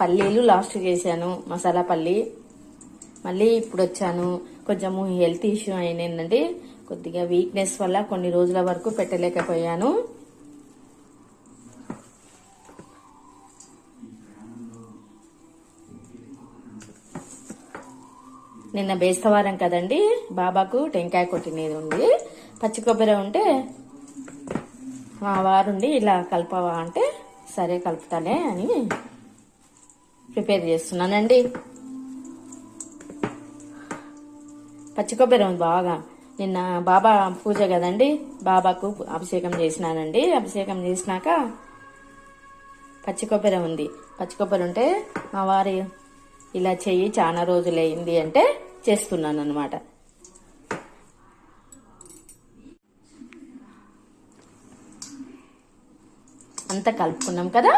పల్లీలు లాస్ట్ చేశాను మసాలా పల్లి. మళ్ళీ ఇప్పుడు వచ్చాను. కొంచెము హెల్త్ ఇష్యూ అయినండి కొద్దిగా వీక్నెస్ వల్ల కొన్ని రోజుల వరకు పెట్టలేకపోయాను. నిన్న బేస్తవారం కదండి. బాబాకు టెంకాయ కొట్టినది ఉంది. పచ్చి కొబ్బరి ఉంటే మా వారుండి ఇలా కలపవా అంటే సరే కలుపుతాలే అని ప్రిపేర్ చేస్తున్నానండి. పచ్చి కొబ్బరి ఉంది బాగా. నిన్న బాబా పూజ కదండి బాబాకు అభిషేకం చేసినానండి. అభిషేకం చేసినాక పచ్చి కొబ్బరి ఉంది. పచ్చి కొబ్బరి ఉంటే మా వారి ఇలా చెయ్యి చాలా రోజులైంది అంటే చేస్తున్నాను అనమాట అంతా కలుపుకున్నాం కదా?